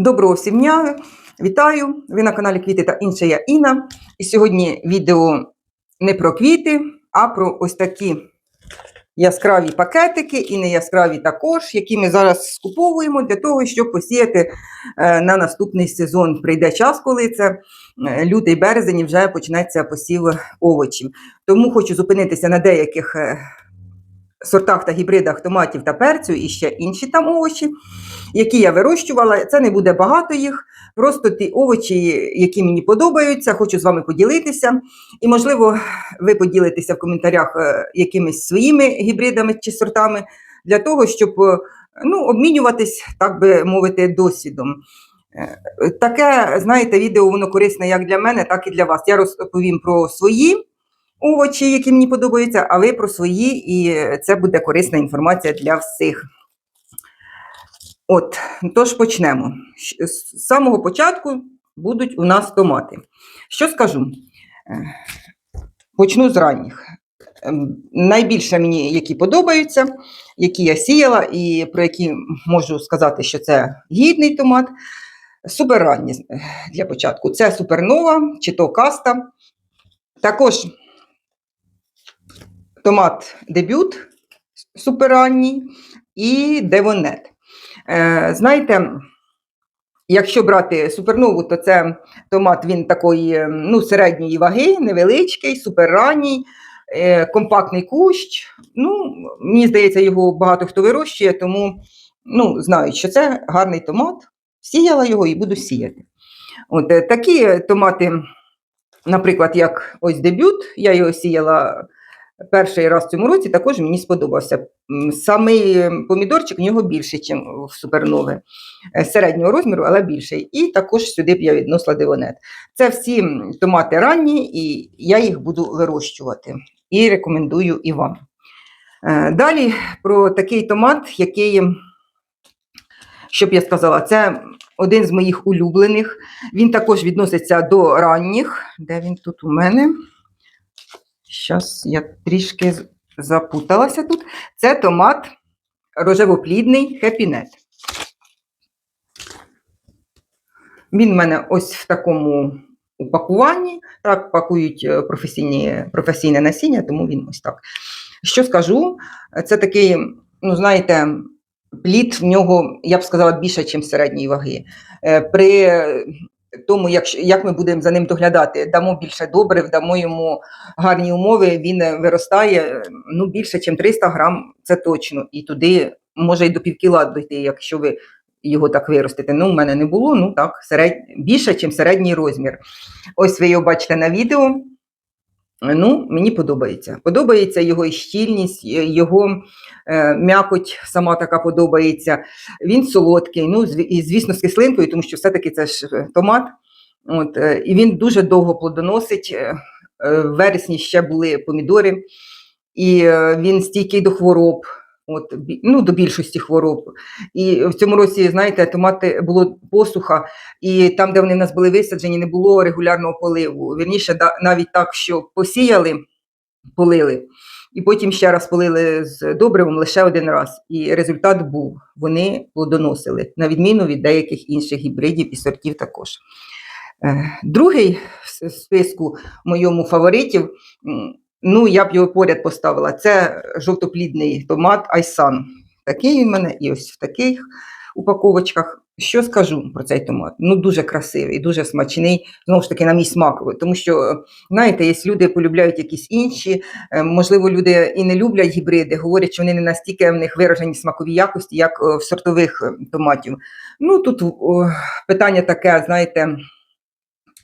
Доброго всім дня! Вітаю! Ви на каналі Квіти та інше я Інна. І сьогодні відео не про квіти, а про ось такі яскраві пакетики і не яскраві також, які ми зараз скуповуємо для того, щоб посіяти е, на наступний сезон. Прийде час, коли це е, лютий березень і вже почнеться посів овочів. Тому хочу зупинитися на деяких е, сортах та гібридах томатів та перцю і ще інші там овочі, які я вирощувала. Це не буде багато їх. Просто ті овочі, які мені подобаються, хочу з вами поділитися. І, можливо, ви поділитеся в коментарях е, якимись своїми гібридами чи сортами для того, щоб е, ну, обмінюватись, так би мовити, досвідом. Е, Таке, знаєте, відео воно корисне як для мене, так і для вас. Я розповім про свої овочі, які мені подобаються, а ви про свої, і це буде корисна інформація для всіх. От, тож почнемо. З самого початку будуть у нас томати. Що скажу? Е, Почну з ранніх. Ем, Найбільше мені, які подобаються, які я сіяла, і про які можу сказати, що це гідний томат. Суперранні е, для початку. Це супернова чи то каста. Також томат дебют суперранній і девонет. Е, знаєте, якщо брати супернову, то це томат він такої е, ну, середньої ваги, невеличкий, суперранній, е, компактний кущ. Ну, мені здається, його багато хто вирощує, тому ну, знають, що це гарний томат. Сіяла його і буду сіяти. От, е, такі томати, наприклад, як ось дебют, я його сіяла перший раз в цьому році, також мені сподобався. Самий помідорчик в нього більший, ніж в супернови. Е, Середнього розміру, але більший. І також сюди б я відносила дивонет. Це всі томати ранні, і я їх буду вирощувати. І рекомендую і вам. Е, Далі про такий томат, який, щоб я сказала, це один з моїх улюблених. Він також відноситься до ранніх. Де він тут у мене? Зараз я трішки запуталася тут. Це томат рожевоплідний хепінет. Він в мене ось в такому упакуванні. Так пакують е, професійні, професійне насіння, тому він ось так. Що скажу? Це такий, ну, знаєте, плід в нього, я б сказала, більше, ніж середньої ваги. Е, При тому, як, як ми будемо за ним доглядати, дамо більше добрив, дамо йому гарні умови, він е, виростає е, ну, більше, ніж 300 грам, це точно. І туди може й до півкіла дойти, якщо ви його так виростите. Ну, у мене не було, ну так, серед... більше, ніж середній розмір. Ось ви його бачите на відео. Ну, мені подобається. Подобається його щільність, е, його е, м'якоть сама така подобається. Він солодкий, ну, і, звісно, з кислинкою, тому що все-таки це ж е, томат. От, е, і він дуже довго плодоносить. Е, В вересні ще були помідори, і він стійкий до хвороб, от, ну, до більшості хвороб. І в цьому році, знаєте, томати було посуха, і там, де вони в нас були висаджені, не було регулярного поливу. Вірніше, навіть так, що посіяли, полили, і потім ще раз полили з добривом лише один раз. І результат був: вони плодоносили, на відміну від деяких інших гібридів і сортів також. Е, Другий в списку моєму фаворитів, ну я б його поряд поставила. Це жовтоплідний томат Айсан. Такий в мене і ось в таких упаковочках. Що скажу про цей томат? Ну, дуже красивий, дуже смачний, знову ж таки, на мій смак. Тому що, знаєте, є люди полюбляють якісь інші, е, можливо, люди і не люблять гібриди, говорять, що вони не настільки в них виражені смакові якості, як е, в сортових е, томатів. Ну, тут о, питання таке, знаєте,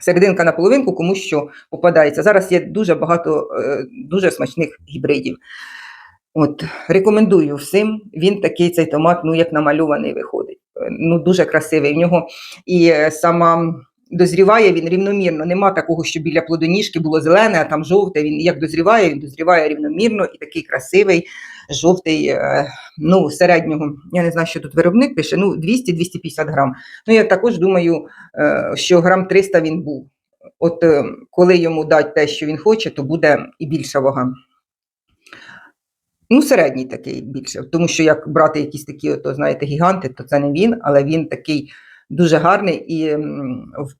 серединка на половинку, кому що попадається. Зараз є дуже багато е, дуже смачних гібридів. От, рекомендую всім. Він такий цей томат, ну як намальований виходить. Е, Ну, дуже красивий. В нього і е, сама дозріває він рівномірно. Нема такого, що біля плодоніжки було зелене, а там жовте. Він як дозріває, він дозріває рівномірно і такий красивий, жовтий, е, ну, середнього. Я не знаю, що тут виробник пише. Ну, 200-250 грам. Ну, я також думаю, е, що грам 300 він був. От е, коли йому дати те, що він хоче, то буде і більша вага. Ну, середній такий більше, тому що як брати якісь такі, ото, знаєте, гіганти, то це не він, але він такий дуже гарний і в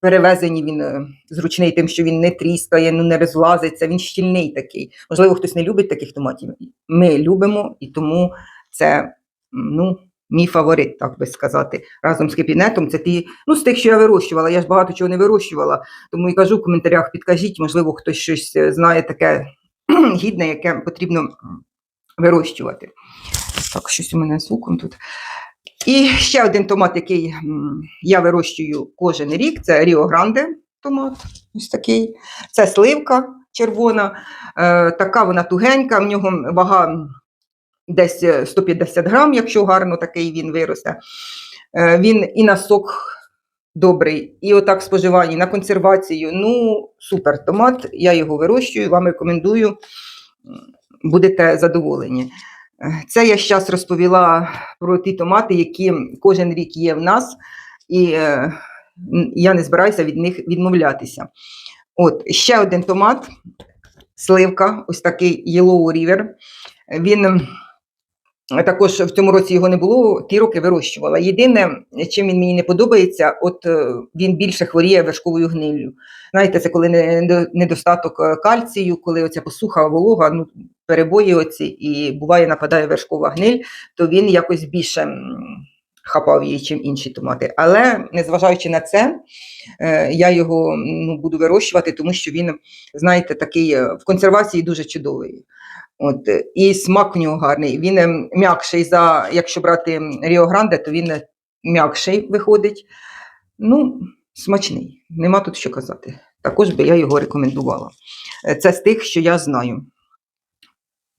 перевезенні він е, зручний тим, що він не тріскає, ну не розлазиться, він щільний такий. Можливо, хтось не любить таких томатів. Ми любимо, і тому це ну, мій фаворит, так би сказати. Разом з кабінетом. Це ті, ну, з тих, що я вирощувала. Я ж багато чого не вирощувала, тому і кажу в коментарях, підкажіть, можливо, хтось щось е, знає таке гідне, яке потрібно вирощувати. Так, щось у мене з звуком тут. І ще один томат, який я вирощую кожен рік, це Ріо Гранде томат. Ось такий. Це сливка червона. Е, така вона тугенька, в нього вага десь е, 150 грам, якщо гарно такий він виросте. Е, він і на сок добрий, і отак споживання, на консервацію. Ну, супер томат. Я його вирощую, вам рекомендую. Будете задоволені. Це я зараз розповіла про ті томати, які кожен рік є в нас, і е, я не збираюся від них відмовлятися. От ще один томат, сливка, ось такий Yellow River. Він також в цьому році його не було, ті роки вирощувала. Єдине, чим він мені не подобається, от е, він більше хворіє вершковою гниллю. Знаєте, це коли не- не- недостаток е, кальцію, коли оця посуха, волога, ну, перебої оці, і буває нападає вершкова гниль, то він якось більше хапав її, чим інші томати. Але незважаючи на це, е, я його ну, буду вирощувати, тому що він, знаєте, такий е, в консервації дуже чудовий. От, е, і смак у нього гарний. Він ем, м'якший за, якщо брати Ріо Гранде, то він м'якший виходить. Ну, смачний, нема тут що казати. Також би я його рекомендувала. Це з тих, що я знаю.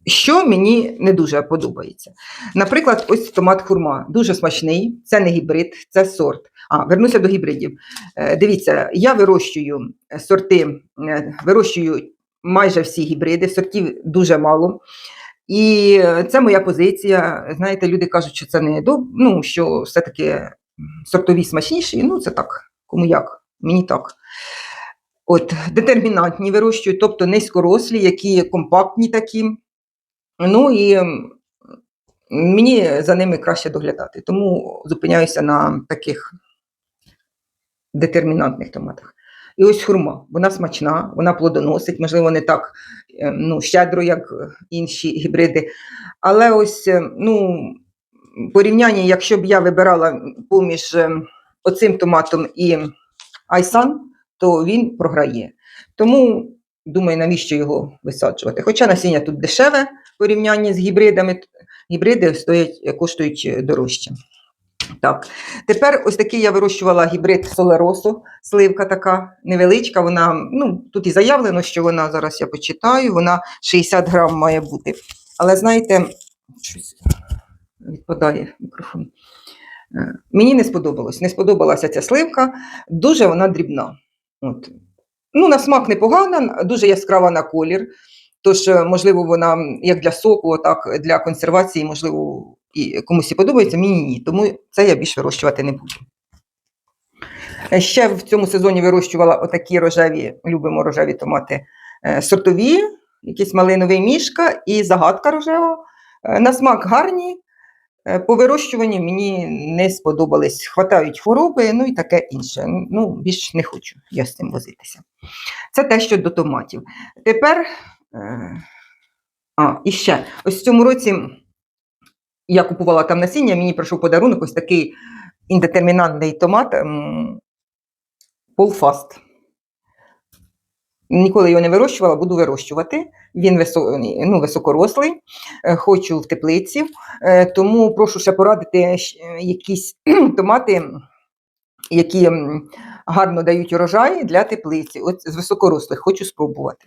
Що мені не дуже подобається. Наприклад, ось томат хурма. Дуже смачний, це не гібрид, це сорт. А, вернуся до гібридів. Е, Дивіться, я вирощую е, сорти, е, вирощую майже всі гібриди, сортів дуже мало. І це моя позиція. Знаєте, люди кажуть, що це не доб... ну, що все-таки сортові смачніші. Ну, це так, кому як, мені так. От, детермінантні вирощую, тобто низькорослі, які компактні такі. Ну і мені за ними краще доглядати, тому зупиняюся на таких детермінантних томатах. І ось хурма, вона смачна, вона плодоносить, можливо, не так е, ну, щедро, як інші гібриди. Але ось е, ну, порівняння, якщо б я вибирала поміж е, оцим томатом і Айсан, то він програє. Тому думаю, навіщо його висаджувати. Хоча насіння тут дешеве порівнянні з гібридами, гібриди стоять, коштують е, дорожче. Так, тепер ось такий я вирощувала гібрид Солеросу, сливка така невеличка. Вона, ну, тут і заявлено, що вона зараз я почитаю, вона 60 грам має бути. Але знаєте, щось відпадає мікрофон. Е, Мені не сподобалось. Не сподобалася ця сливка, дуже вона дрібна. От. Ну, на смак непогана, дуже яскрава на колір. Тож, е, можливо, вона як для соку, так для консервації, можливо, і комусь і подобається, мені ні. Тому це я більше вирощувати не буду. Е, Ще в цьому сезоні вирощувала отакі рожеві, любимо рожеві томати, е, сортові, якийсь малиновий мішка і загадка рожева. На смак гарні. По вирощуванню мені не сподобались. Хватають хвороби, ну і таке інше. Ну, більш не хочу я з цим возитися. Це те, що до томатів. Тепер, а, і ще, ось в цьому році я купувала там насіння, мені прийшов подарунок ось такий індетермінантний томат Полфаст. Ніколи його не вирощувала, буду вирощувати. Він висо, ну, високорослий, е, хочу в теплиці, е, тому прошу ще порадити е, якісь томати, які гарно дають урожай для теплиці. От з високорослих хочу спробувати.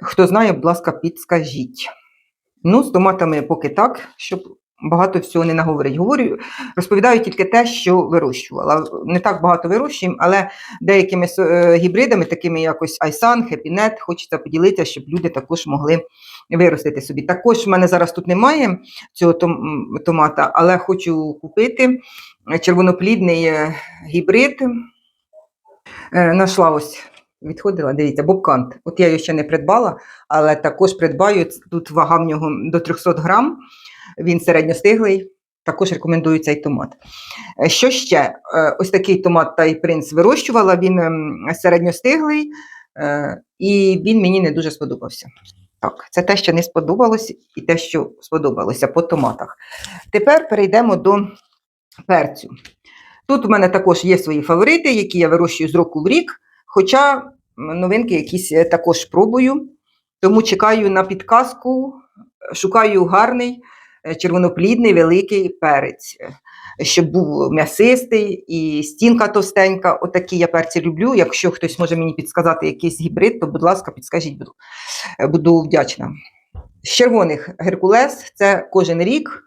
Хто знає, будь ласка, підскажіть. Ну, з томатами поки так, щоб багато всього не наговорить. Говорю, розповідаю тільки те, що вирощувала. Не так багато вирощуємо, але деякими е, гібридами, такими як ось Айсан, Хепінет, хочеться поділитися, щоб люди також могли виростити собі. Також в мене зараз тут немає цього томата, але хочу купити червоноплідний е, гібрид. Е, Нашла ось. Відходила, дивіться, бобкант. От я його ще не придбала, але також придбаю. Тут вага в нього до 300 грам. Він середньостиглий. також рекомендую цей томат. Е, Що ще? Е, Ось такий томат Тай Принц вирощувала, він ем, середньостиглий, е, і він мені не дуже сподобався. Так, це те, що не сподобалось, і те, що сподобалося по томатах. Тепер перейдемо до перцю. Тут у мене також є свої фаворити, які я вирощую з року в рік, хоча новинки якісь е, також пробую. Тому чекаю на підказку, шукаю гарний, е, червоноплідний, великий перець, е, щоб був м'ясистий і стінка товстенька. Отакі я перці люблю. Якщо хтось може мені підсказати якийсь гібрид, то, будь ласка, підскажіть, буду, буду вдячна. З червоних Геркулес це кожен рік.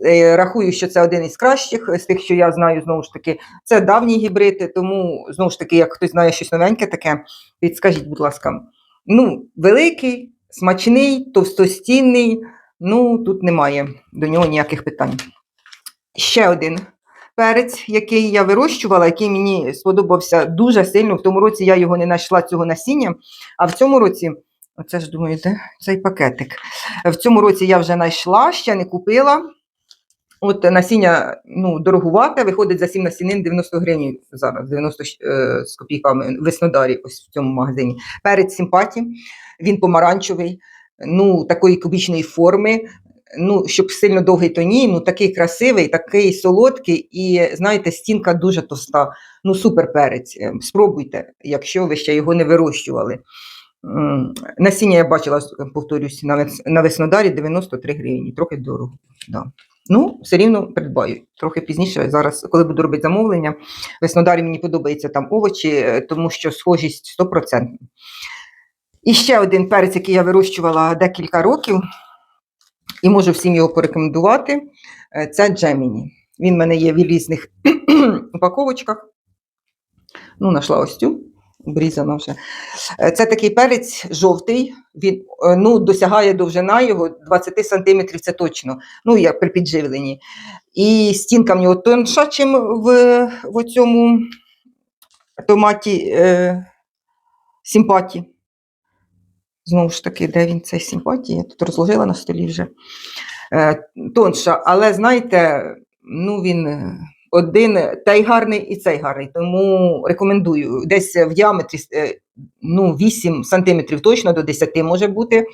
Е, Рахую, що це один із кращих з тих, що я знаю, знову ж таки, це давні гібриди, тому знову ж таки, як хтось знає щось новеньке таке, підскажіть, будь ласка. Ну, великий, смачний, товстостінний. Ну, тут немає до нього ніяких питань. Ще один перець, який я вирощувала, який мені сподобався дуже сильно. В тому році я його не знайшла цього насіння. А в цьому році, оце ж думаю, де цей пакетик. В цьому році я вже знайшла, ще не купила. От насіння ну, дорогувате, виходить за 7 насінин 90 гривень зараз, 90 е, з копійками Веснодарі, ось в цьому магазині. Перець симпаті, він помаранчевий, ну, такої кубічної форми. Ну, щоб сильно довгий то ні, ну такий красивий, такий солодкий, і знаєте, стінка дуже товста. Ну, супер перець. Е, Спробуйте, якщо ви ще його не вирощували. Насіння я бачила, повторюсь, на Веснодарі 93 гривні, трохи дорого. Да. Ну, все рівно придбаю. Трохи пізніше, зараз, коли буду робити замовлення, Веснодарі мені подобаються там овочі, е, тому що схожість 100%. І ще один перець, який я вирощувала декілька років, і можу всім його порекомендувати. е, Це Джеміні. Він в мене є в різних упаковочках. Ну, знайшла ось цю, обрізана вже. Е, Це такий перець жовтий. Він е, ну, досягає довжина його 20 см, це точно. Ну, я при підживленні. І стінка в нього тонша, ніж в, в цьому томаті е, симпаті. Знову ж таки, де він цей симпатії? Я тут розложила на столі вже. Е, тонша, але знаєте, ну він один, той гарний і цей гарний. Тому рекомендую. Десь в діаметрі е, ну, 8 см точно до 10 може бути.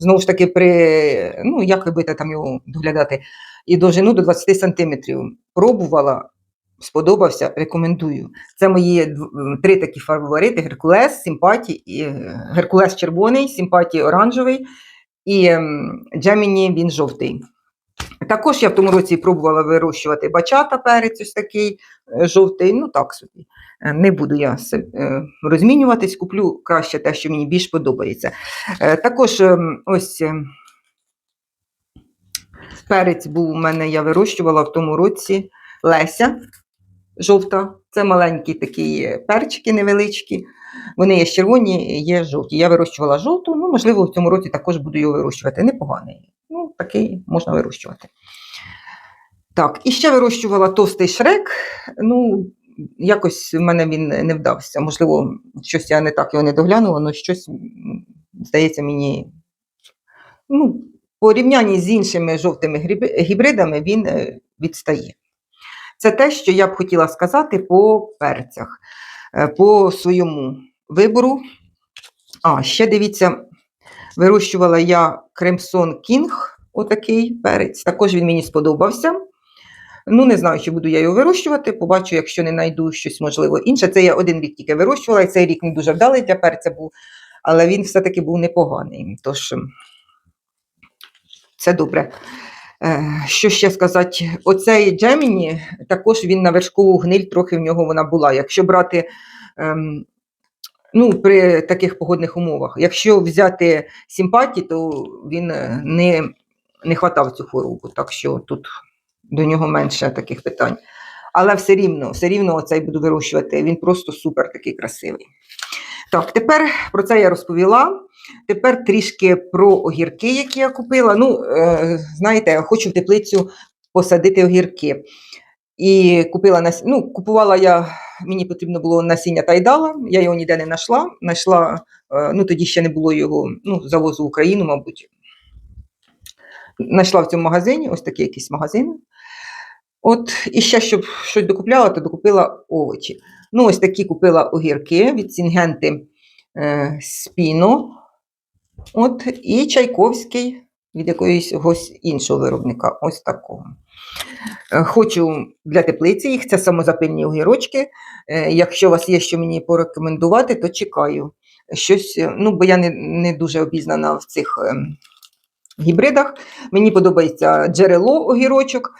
Знову ж таки, при, ну, як ви будете там його доглядати, і довжину до 20 см. Пробувала, сподобався, рекомендую. Це мої три такі фаворити: Геркулес, Симпаті, е, Геркулес червоний, Симпаті оранжевий і ем, Джеміні він жовтий. Також я в тому році пробувала вирощувати бачата перець ось такий е, жовтий. Ну так собі. Е, Не буду я е, розмінюватись, куплю краще те, що мені більш подобається. Також ем, ось перець був у мене, я вирощувала в тому році Леся жовта. Це маленькі такі перчики невеличкі. Вони є червоні, є жовті. Я вирощувала жовту, ну, можливо, в цьому році також буду його вирощувати. Непоганий. Ну, такий можна вирощувати. Так, і ще вирощувала товстий шрек. Ну, якось в мене він не вдався. Можливо, щось я не так його не доглянула, але щось, здається, мені. Ну, порівнянні з іншими жовтими гібридами він е, відстає. Це те, що я б хотіла сказати по перцях, е, по своєму вибору. А, ще дивіться, вирощувала я Кремсон Кінг, отакий перець. Також він мені сподобався. Ну, не знаю, чи буду я його вирощувати. Побачу, якщо не знайду щось можливо інше. Це я один рік тільки вирощувала, і цей рік не дуже вдалий для перця був, але він все-таки був непоганий. Тож це добре. Е, Що ще сказати? Оцей Джеміні, також він на вершкову гниль, трохи в нього вона була. Якщо брати ем, ну, при таких погодних умовах, якщо взяти симпаті, то він е, не, не хватав цю хворобу, так що тут до нього менше таких питань. Але все рівно, все рівно оцей буду вирощувати. Він просто супер такий красивий. Так, тепер про це я розповіла. Тепер трішки про огірки, які я купила. Ну, е, знаєте, я хочу в теплицю посадити огірки. І купила ну, купувала я, мені потрібно було насіння тайдала, я його ніде не знайшла. Знайшла, е, ну тоді ще не було його, ну, завозу в Україну, мабуть. Знайшла в цьому магазині, ось такий якийсь магазин. От, і ще, щоб щось докупляла, то докупила овочі. Ну, ось такі купила огірки від Сінгенти е, Спіно. От, і Чайковський від якогось іншого виробника. Ось такого. Е, Хочу для теплиці їх, це самозапильні огірочки. Е, Якщо у вас є що мені порекомендувати, то чекаю. Щось, е, ну, бо я не, не дуже обізнана в цих ем, гібридах. Мені подобається джерело огірочок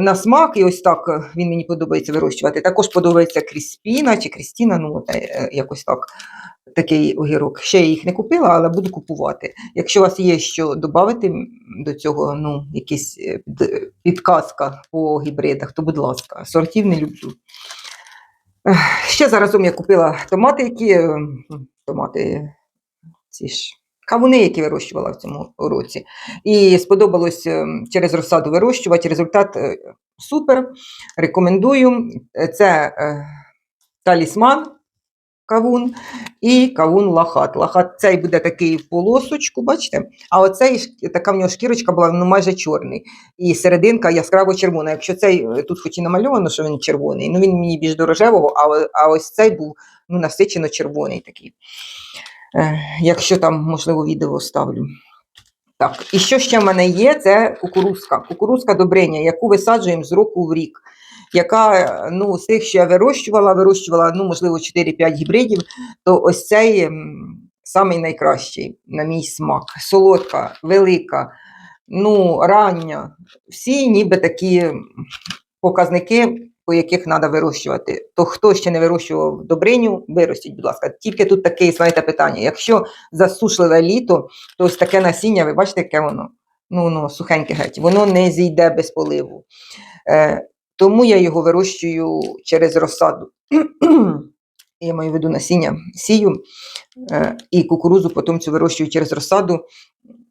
на смак, і ось так е, він мені подобається вирощувати. Також подобається Кріспіна чи Крістіна, ну е, е, якось так. Такий огірок. Ще я їх не купила, але буду купувати. Якщо у вас є що додати до цього, ну, якісь е, підказка по гібридах, то будь ласка, сортів не люблю. Ще заразом я купила томати, які е, томати, ці ж кавуни, які вирощувала в цьому році. І сподобалось е, через розсаду вирощувати. Результат е, супер. Рекомендую. Це е, талісман кавун і кавун лахат. Лахат цей буде такий в полосочку, бачите? А оцей така в нього шкірочка була ну, майже чорний. І серединка яскраво червона. Якщо цей е, тут хоч і намальовано, що він червоний, ну він мені більш до рожевого, а, а ось цей був ну, насичено червоний такий. Е, якщо там, можливо, відео ставлю. Так, і що ще в мене є, це кукурузка. Кукурузка добриня, яку висаджуємо з року в рік. Яка ну, з тих, що я вирощувала, вирощувала, ну, можливо, 4-5 гібридів, то ось цей самий найкращий, на мій смак. Солодка, велика, ну, рання. Всі ніби такі показники, по яких треба вирощувати. То хто ще не вирощував добриню, виростіть, будь ласка. Тільки тут таке, знаєте, питання. Якщо засушливе літо, то ось таке насіння, ви бачите, яке воно? Ну, ну, сухеньке геть, воно не зійде без поливу. Е, тому я його вирощую через розсаду. Я маю виду насіння, сію е, і кукурузу потім цю вирощую через розсаду.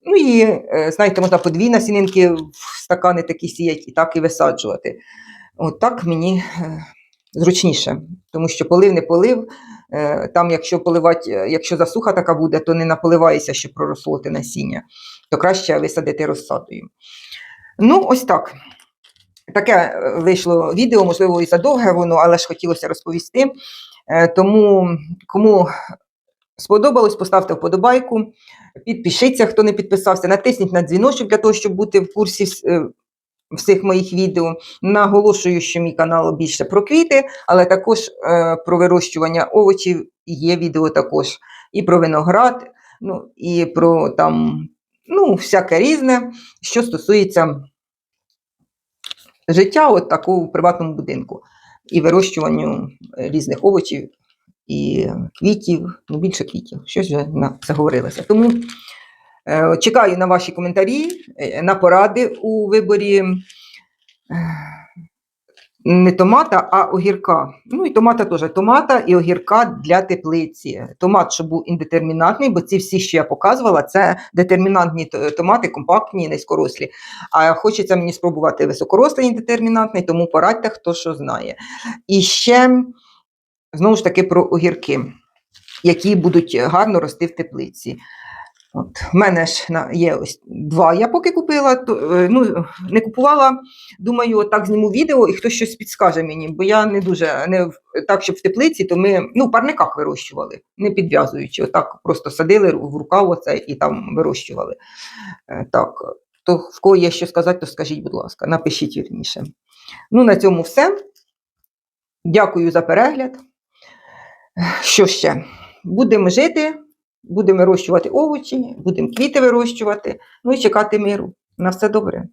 Ну і, е, знаєте, можна по дві насінинки в стакани такі сіяти і так і висаджувати. От так мені е, зручніше, тому що полив не полив. е, Там, якщо поливати, е, якщо засуха така буде, то не наполивається, щоб проросло те насіння, то краще висадити розсадою. Ну, ось так. Таке вийшло відео, можливо, і задовге воно, але ж хотілося розповісти. Тому кому сподобалось, поставте вподобайку, підпишіться, хто не підписався, натисніть на дзвіночок для того, щоб бути в курсі всіх моїх відео. Наголошую, що мій канал більше про квіти, але також е, про вирощування овочів є відео також. І про виноград, ну, і про там, ну, всяке різне, що стосується життя от такого в приватному будинку і вирощуванню різних овочів і квітів, ну більше квітів, щось вже на заговорилося. Тому е, чекаю на ваші коментарі, е, на поради у виборі е, не томата, а огірка. Ну і томата теж. Томата і огірка для теплиці. Томат, щоб був індетермінантний, бо ці всі, що я показувала, це детермінантні томати, компактні, низькорослі. А хочеться мені спробувати високорослий індетермінантний, тому порадьте, хто що знає. І ще, знову ж таки, про огірки, які будуть гарно рости в теплиці. От, в мене ж є ось два. Я поки купила, то, е, ну, не купувала. Думаю, так зніму відео і хтось щось підскаже мені, бо я не дуже не так, щоб в теплиці, то ми ну, в парниках вирощували, не підв'язуючи. Отак просто садили в рукав оце і там вирощували. Е, Так, то в кого є що сказати, то скажіть, будь ласка, напишіть вірніше. Ну, на цьому все. Дякую за перегляд. Що ще? Будемо жити, будемо вирощувати овочі, будемо квіти вирощувати, ну і чекати миру. На все добре.